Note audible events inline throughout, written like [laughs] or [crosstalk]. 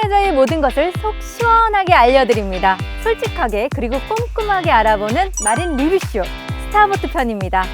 시그네처의 모든 것을 속 시원하게 알려드립니다. 솔직하게 그리고 꼼꼼하게 알아보는 마린 리뷰쇼 스타보트 편입니다.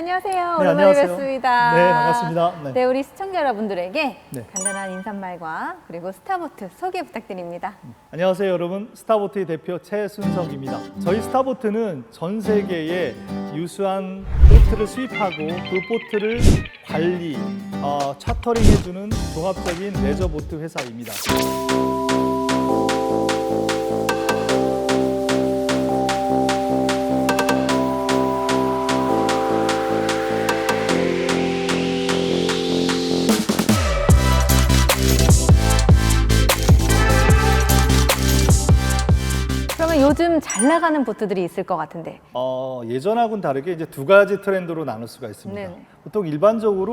안녕하세요. 네, 오랜만에 안녕하세요. 뵙습니다. 네, 반갑습니다. 네. 네, 우리 시청자 여러분들에게 네. 간단한 인사말과 그리고 스타보트 소개 부탁드립니다. 안녕하세요 여러분 스타보트의 대표 최순석입니다 저희 스타보트는 전 세계에 유수한 보트를 수입하고 그 보트를 관리, 어, 차터링 해주는 종합적인 레저 보트 회사입니다 잘 나가는 보트들이 있을 것 같은데. 어, 예전하고는 다르게 이제 두 가지 트렌드로 나눌 수가 있습니다 네네. 보통 일반적으로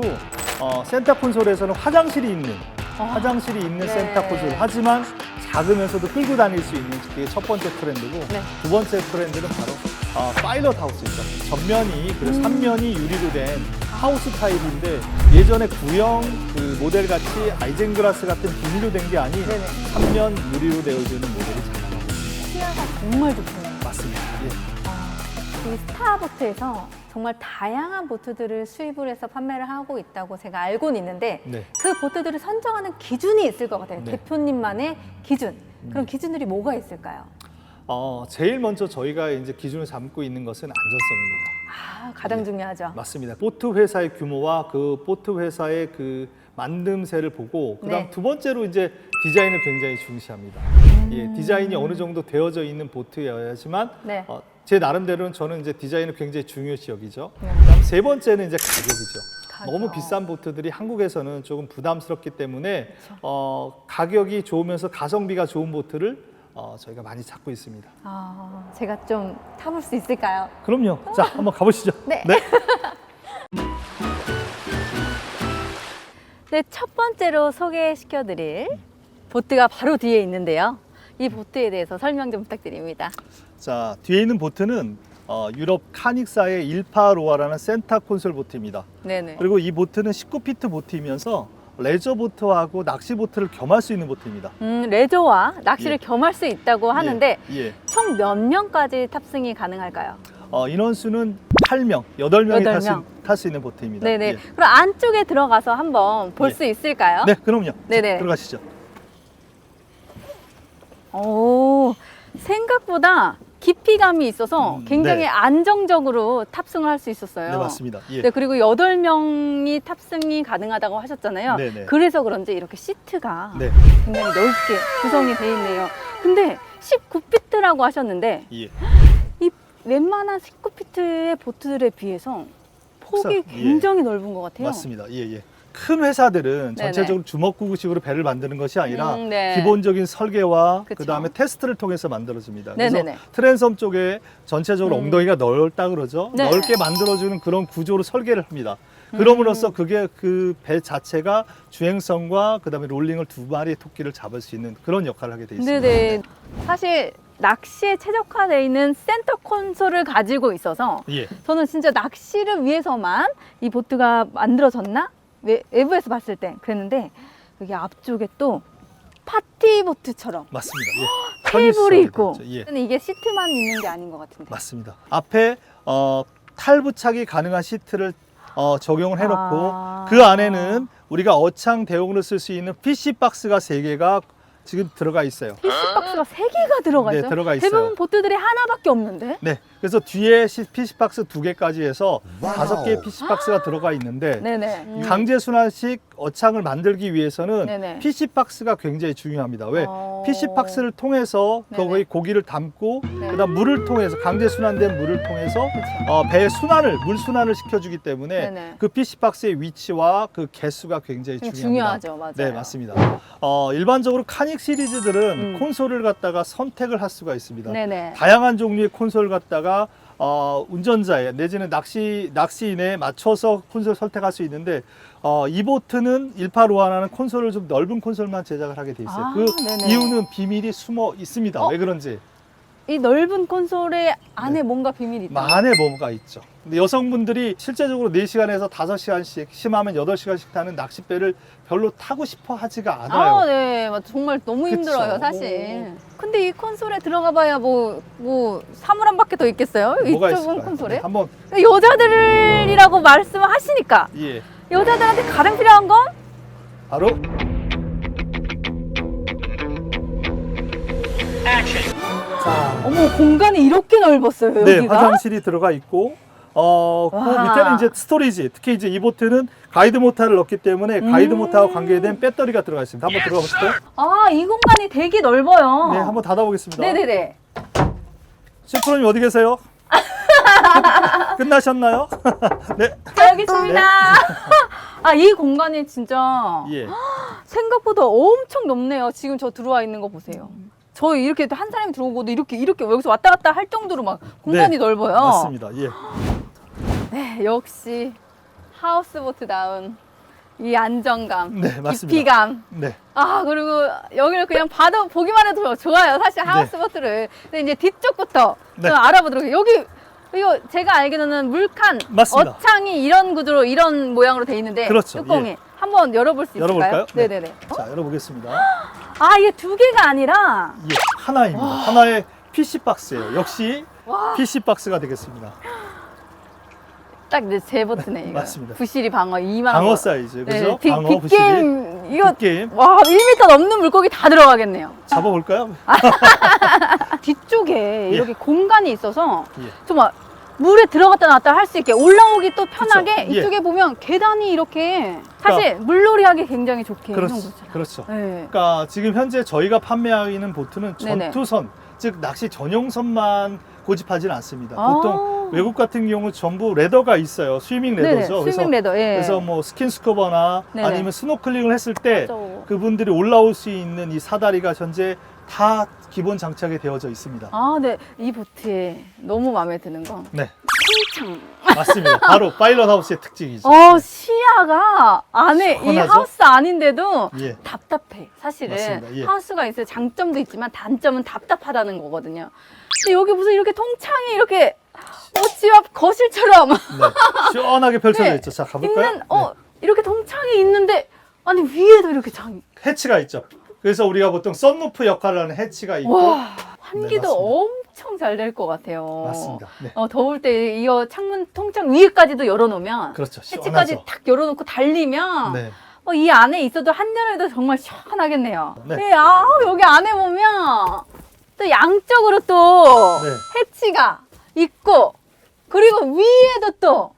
어, 센터 콘솔에서는 화장실이 있는 어. 화장실이 있는 네. 센터 콘솔 하지만 작으면서도 끌고 다닐 수 있는 그게 첫 번째 트렌드고 네. 두 번째 트렌드는 바로 어, 파일럿 하우스죠. 전면이 그리고 음. 삼면이 유리로 된 하우스 타입인데 예전에 구형 그 모델 같이 아이젠글라스 같은 비닐로 된 게 아닌 네네. 삼면 유리로 되어지는 모델이 정말 좋군요. 맞습니다. 예. 이 스타보트에서 정말 다양한 보트들을 수입을 해서 판매를 하고 있다고 제가 알고는 있는데 네. 그 보트들을 선정하는 기준이 있을 것 같아요. 네. 대표님만의 기준. 그런 기준들이 뭐가 있을까요? 어, 제일 먼저 저희가 이제 기준을 삼고 있는 것은 안전성입니다. 아, 가장 중요하죠. 맞습니다. 보트 회사의 규모와 그 보트 회사의 그 만듦새를 보고 그다음 네. 두 번째로 이제 디자인을 굉장히 중시합니다. 예, 디자인이 어느 정도 되어져 있는 보트여야지만 네. 어, 제 나름대로는 저는 이제 디자인을 굉장히 중요시 여기죠. 네. 그다음 세 번째는 이제 가격이죠. 가격. 너무 비싼 보트들이 한국에서는 조금 부담스럽기 때문에. 어, 가격이 좋으면서 가성비가 좋은 보트를 어, 저희가 많이 찾고 있습니다. 아, 제가 좀 타볼 수 있을까요? 그럼요. 자, 한번 가보시죠. 네. 네, [laughs] 첫 번째로 소개시켜드릴 보트가 바로 뒤에 있는데요. 이 보트에 대해서 설명 좀 부탁드립니다. 자 뒤에 있는 보트는 어, 유럽 카닉사의 일파로아라는 센터 콘솔 보트입니다. 네네. 그리고 이 보트는 19피트 보트이면서 레저 보트하고 낚시 보트를 겸할 수 있는 보트입니다. 음, 레저와 낚시를 예. 겸할 수 있다고 하는데 예, 예. 총몇 명까지 탑승이 가능할까요? 어, 인원수는 8명, 8명이 여덟 탈 수, 명. 탈수 있는 보트입니다. 네네. 예. 그럼 안쪽에 들어가서 한번 볼 예. 수 있을까요? 네, 그럼요. 자, 네네. 들어가시죠. 오, 생각보다 깊이감이 있어서 음, 굉장히 네. 안정적으로 탑승을 할 수 있었어요. 네, 맞습니다. 예. 네, 그리고 여덟 명이 탑승이 가능하다고 하셨잖아요. 네네. 그래서 그런지 이렇게 시트가 네, 굉장히 넓게 구성이 돼 있네요. 근데 19피트라고 하셨는데 예. 이 웬만한 19피트의 보트들에 비해서 폭이 예. 굉장히 넓은 것 같아요. 맞습니다. 예, 예. 큰 회사들은. 전체적으로 주먹구구식으로 배를 만드는 것이 아니라 음, 네. 기본적인 설계와. 그 다음에 테스트를 통해서 만들어집니다. 네네네. 그래서 트랜섬 쪽에 전체적으로 음. 엉덩이가 넓다 그러죠. 네. 넓게 만들어주는 그런 구조로 설계를 합니다. 그럼으로써 그게 그 배 자체가 주행성과 그 다음에 롤링을 두 마리의 토끼를 잡을 수 있는 그런 역할을 하게 돼 있습니다. 네네. 사실 낚시에 최적화되어 있는 센터 콘솔을 가지고 있어서 예. 저는 진짜 낚시를 위해서만 이 보트가 만들어졌나? 외, 외부에서 봤을 때 그랬는데 여기 앞쪽에 또 파티 보트처럼 맞습니다. 예. [gasps] 테이블이 있고 있죠. 예. 근데 이게 시트만 있는 게 아닌 것 같은데 맞습니다. 앞에 어, 탈부착이 가능한 시트를 어, 적용을 해놓고 아. 그 안에는 우리가 어창 대용으로 쓸 수 있는 PC 박스가 세 개가 지금 들어가 있어요. PC 박스가 세 개가 들어가 네, 있어요. 들어가 있어요. 대부분 보트들이 하나밖에 없는데. 네, 그래서 뒤에 PC 박스 두 개까지 해서 다섯 개의 PC 박스가 들어가 있는데 네네. 음. 강제 순환식 어창을 만들기 위해서는 네네. PC 박스가 굉장히 중요합니다. 왜? 어. PC 박스를 통해서 네네. 거기에 고기를 담고 네. 그다음 물을 통해서 강제 순환된 물을 통해서 그쵸. 어, 배 순환을 물 순환을 시켜주기 때문에 네네. 그 PC 박스의 위치와 그 개수가 굉장히 중요합니다. 중요하죠, 맞아요. 네, 맞습니다. 어, 일반적으로 카닉 시리즈들은 음. 콘솔을 갖다가 선택을 할 수가 있습니다. 네네. 다양한 종류의 콘솔 갖다가 어, 운전자의 내지는 낚시 낚시인에 맞춰서 콘솔 선택할 수 있는데 어, 이 보트는 185하나는 콘솔을 좀 넓은 콘솔만 제작을 하게 돼 있어요. 아, 그 네네. 이유는 비밀이 숨어 있습니다. 어? 왜 그런지 이 넓은 콘솔의 안에 네. 뭔가 비밀이 있다. 만에 뭐가 있죠. 근데 여성분들이 실제적으로 4시간에서 5시간씩 심하면 8시간씩 타는 낚싯배를 별로 타고 싶어 하지가 않아요. 아, 네. 맞- 정말 너무 그쵸. 힘들어요, 사실. 근데 이 콘솔에 들어가 봐야 뭐, 뭐, 사물 한 바퀴 더 있겠어요? 이 뭐가 좁은 있을까요? 콘솔에? 네, 한번 여자들이라고 말씀을 하시니까 예. 여자들한테 가장 필요한 건 바로 자, 어머 공간이 이렇게 넓었어요 네, 여기가 화장실이 들어가 있고 어, 그 와. 밑에는 이제 스토리지. 특히 이제 이 보트는 가이드 모터를 넣기 때문에 가이드 음. 모터와 관계된 배터리가 들어가 있습니다. 한번 들어가 보실까요? 아 이 공간이 되게 넓어요 네, 한번 닫아 보겠습니다. 네네네 셰프님 어디 계세요? 끝- [laughs] 끝나셨나요? [laughs] 네. 자, 여기 있습니다 [laughs] 아 이 공간이 진짜 예. [gasps] 생각보다 엄청 넓네요 지금 저 들어와 있는 거 보세요 저 이렇게 한 사람이 들어오고도 이렇게 이렇게 여기서 왔다 갔다 할 정도로 막 공간이 네, 넓어요 맞습니다. 예. 네, 역시 하우스보트다운 이 안정감, 네, 맞습니다. 깊이감. 네. 아 그리고 여기를 그냥 봐도 보기만 해도 좋아요. 사실 하우스보트를. 근데 이제 뒤쪽부터 네. 좀 알아보도록 해요. 여기 이거 제가 알기로는 물칸, 맞습니다. 어창이 이런 구조로 이런 모양으로 돼 있는데 그렇죠. 뚜껑이 예. 한번 열어볼 수 있을까요? 열어볼까요? 네. 네네네. 자, 열어보겠습니다. [gasps] 아 이게 두 개가 아니라 예, 하나입니다. 하나의 PC 박스예요. 역시 와. PC 박스가 되겠습니다. [gasps] 딱 이제 제 버튼에 이거. 맞습니다. 부시리 방어 2만 방어 원. 사이즈, 네, 그죠? 빅, 방어 부시리. 빅게임 이거 게임 와 1m 넘는 물고기 다 들어가겠네요. [laughs] 잡아볼까요? [laughs] 뒤쪽에 예. 이렇게 공간이 있어서 예. 정말 물에 들어갔다 나왔다 할 수 있게 올라오기 또 편하게 그쵸, 예. 그러니까 이쪽에 보면 계단이 이렇게 사실 물놀이하기 굉장히 좋게 그렇죠. 해놓은 거죠. 그렇죠. 네. 그러니까 지금 현재 저희가 판매하고 있는 보트는 네네. 전투선, 즉 낚시 전용선만 고집하지는 않습니다. 아. 보통 외국 같은 경우 전부 레더가 있어요. 스위밍 네네. 레더죠. 스위밍 레더. 예. 그래서 뭐 스킨스쿠버나 네네. 아니면 스노클링을 했을 때 맞아. 그분들이 올라올 수 있는 이 사다리가 현재 다 기본 장착이 되어져 있습니다. 아, 네. 이 보트에 너무 마음에 드는 건 네, 창. 맞습니다. [laughs] 바로 파일럿 하우스의 특징이죠. 어, 시야가 안에 이 시원하죠? 하우스 아닌데도 예. 답답해. 사실은 맞습니다. 예. 하우스가 있어요. 장점도 있지만 단점은 답답하다는 거거든요. 근데 여기 무슨 이렇게 통창이 이렇게 어, 집 앞 거실처럼 네. 시원하게 펼쳐져 [laughs] 네. 있죠. 자, 가볼까요? 있는 어 네. 이렇게 통창이 있는데 아니 위에도 이렇게 창이 해치가 있죠. 그래서 우리가 보통 썬루프 역할을 하는 해치가 있고 와 환기도 네. 엄청 잘 될 것 같아요. 맞습니다. 네. 어 더울 때 이거 창문 통창 위에까지도 열어놓으면 그렇죠. 해치까지 시원하죠. 탁 열어놓고 달리면 네. 어, 이 안에 있어도 한여름에도 정말 시원하겠네요. 네. 네. 아 여기 안에 보면 또 양쪽으로 또 네. 해치가 있고 그리고 위에도 또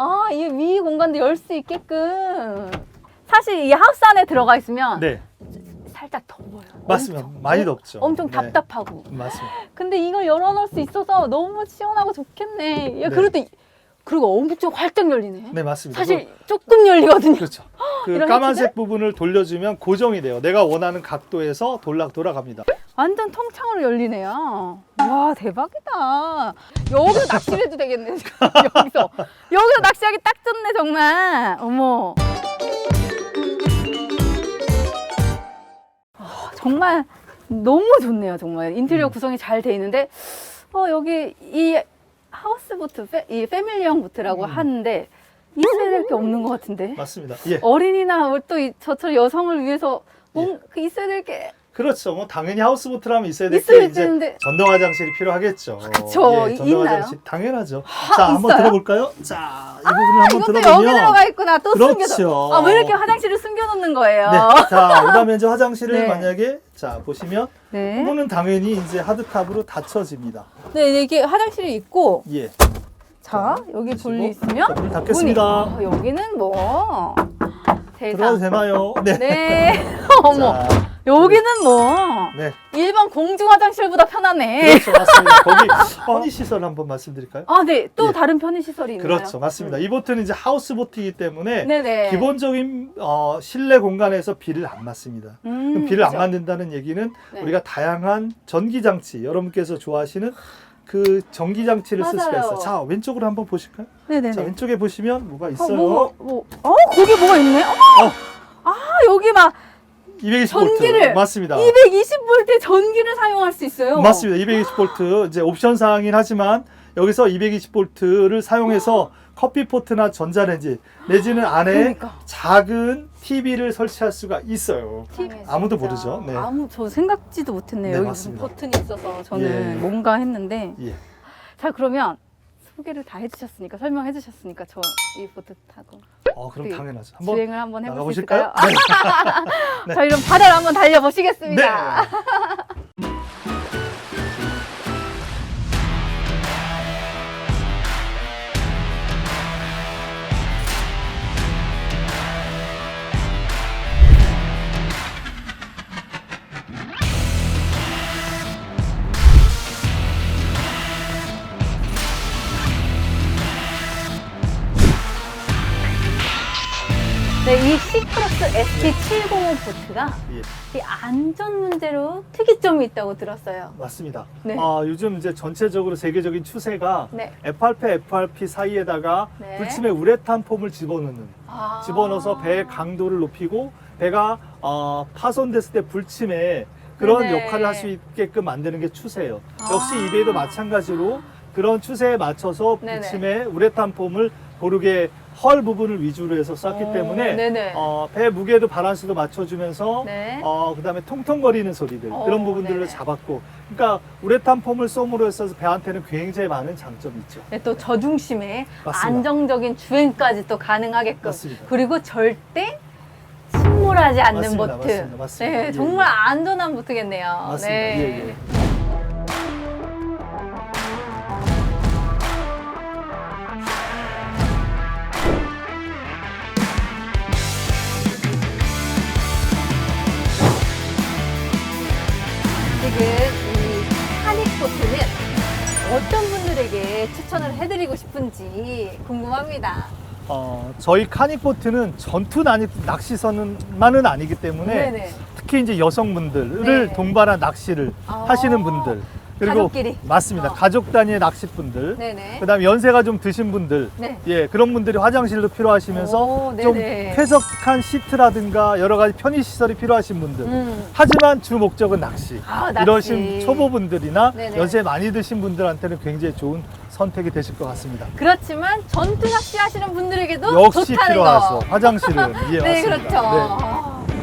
아, 이 위 공간도 열 수 있게끔 사실 이 하우스 안에 들어가 있으면 네. 살짝 더워요. 맞습니다. 엄청, 많이 어, 덥죠. 엄청 네. 답답하고. 맞습니다. 근데 이걸 열어놓을 수 있어서 너무 시원하고 좋겠네. 야, 네. 그래도 이- 그리고 엄청 활짝 열리네. 네, 맞습니다. 사실 조금 열리거든요. 그, 그렇죠. [gasps] 그 이런 까만색 부분을 돌려주면 고정이 돼요. 내가 원하는 각도에서 돌락 돌아갑니다. 완전 통창으로 열리네요. 와 대박이다. 여기서 낚시를 해도 되겠네. [laughs] 여기서 여기서 낚시하기 딱 좋네 정말. 어머. 정말 너무 좋네요 정말 인테리어 음. 구성이 잘 돼 있는데 어 여기 이 하우스 보트 페, 이 패밀리형 보트라고 음. 하는데 있어야 될 게 없는 것 같은데 맞습니다. 예. 어린이나 또 이- 저처럼 여성을 위해서 뭔 그 있어야 될 게 그렇죠. 뭐 당연히 하우스보트라면 있어야 될 있어야 게 이제 되는데 전동 화장실이 필요하겠죠. 그쵸. 예, 전동 있나요? 화장실 당연하죠. 하, 자, 한번 있어요? 들어볼까요? 자, 이 부분을 한번 이것도 여기 들어가 있구나. 또 그렇죠. 숨겨져. 아, 왜 이렇게 화장실을 숨겨놓는 거예요? 네. 자, [laughs] 그다음에 이제 화장실을 네. 만약에 자 보시면 네. 부분은 당연히 이제 하드탑으로 닫혀집니다. 네, 이게 화장실이 있고, 예. 자, 여기 보시고, 볼일 있으면. 자, 문 닫겠습니다. 문이- 아, 여기는 뭐. 들어가도 세상. 되나요? 네. 네. [laughs] [laughs] 어머, 자, 여기는 뭐. 네. 일반 공중 화장실보다 편하네. 그렇죠. 맞습니다. [laughs] 거기 편의 시설 한번 말씀드릴까요? 아, 네. 또 예. 다른 편의 시설이 있나요? 그렇죠. 맞습니다. 이 보트는 이제 하우스 보트이기 때문에 네네. 기본적인 어, 실내 공간에서 비를 안 맞습니다. 음, 비를 안 그죠. 맞는다는 얘기는 네. 우리가 다양한 전기 장치 여러분께서 좋아하시는 그 전기 장치를 쓸 수가 맞아요. 있어요. 자 왼쪽으로 한번 보실까요? 네네네. 자 왼쪽에 보시면 뭐가 어, 있어요. 뭐, 뭐, 어, 거기 뭐가 있네? 어, 어, 아, 여기 막 220V 전기를 맞습니다. 220V 전기를 사용할 수 있어요. 맞습니다. 220V 이제 옵션 사항이긴 하지만 여기서 220V를 사용해서 커피 포트나 전자레인지 내지는 안에 그러니까. 작은 TV를 설치할 수가 있어요. 세상에, 아무도 진짜. 모르죠. 네. 아무 저 생각지도 못했네요. 네, 여기 맞습니다. 무슨 버튼이 있어서 저는 예. 뭔가 했는데 예. 자 그러면 소개를 다 해주셨으니까 설명해 주셨으니까 저 이 보트 타고 어 그럼 그 당연하죠. 한번 주행을 한번? 있을까요? 네. [laughs] 자 이런 바다를 한번 달려보시겠습니다. 네. 이 시크로스 ST705 보트가 예. 이 안전 문제로 특이점이 있다고 들었어요. 맞습니다. 네. 아, 요즘 이제 전체적으로 세계적인 추세가 네. FRP, FRP 사이에다가 네. 불침의 우레탄 폼을 집어넣는 아. 집어넣어서 배의 강도를 높이고 배가 어, 파손됐을 때 불침에 그런 네네. 역할을 할 수 있게끔 만드는 게 추세예요. 아. 역시 이 배도 마찬가지로 그런 추세에 맞춰서 네네. 불침에 우레탄 폼을 고르게 헐 부분을 위주로 해서 썼기 오, 때문에 네네. 어, 배 무게도 바란스도 맞춰주면서 네. 어, 그다음에 통통거리는 소리들 어, 그런 부분들을 네네. 잡았고 그러니까 우레탄 폼을 솜으로 해서 배한테는 굉장히 많은 장점이 있죠. 네, 또 저중심에 맞습니다. 안정적인 주행까지 또 가능하게끔 맞습니다. 그리고 절대 침몰하지 않는 맞습니다. 보트. 맞습니다. 맞습니다. 네, 예, 정말 예. 안전한 보트겠네요. 맞습니다. 네. 예, 예. 지금 이 카닉보트는 어떤 분들에게 추천을 해드리고 싶은지 궁금합니다. 어, 저희 카닉보트는 전투 낚- 낚시선만은 아니기 때문에 네네. 특히 이제 여성분들을 네. 동반한 낚시를 아. 하시는 분들 그리고 가족끼리. 맞습니다. 어. 가족 단위의 낚시분들 네네. 그다음에 연세가 좀 드신 분들 네. 예 그런 분들이 화장실도 필요하시면서 오, 좀 네네. 쾌적한 시트라든가 여러 가지 편의 시설이 필요하신 분들 음. 하지만 주 목적은 낚시. 아, 낚시. 이러신 초보분들이나 네네. 연세 많이 드신 분들한테는 굉장히 좋은 선택이 되실 것 같습니다. 그렇지만 전투 낚시 하시는 분들에게도 역시 좋다는 필요하죠. 거. 화장실은 [laughs] 예, 네. 그렇죠. 네.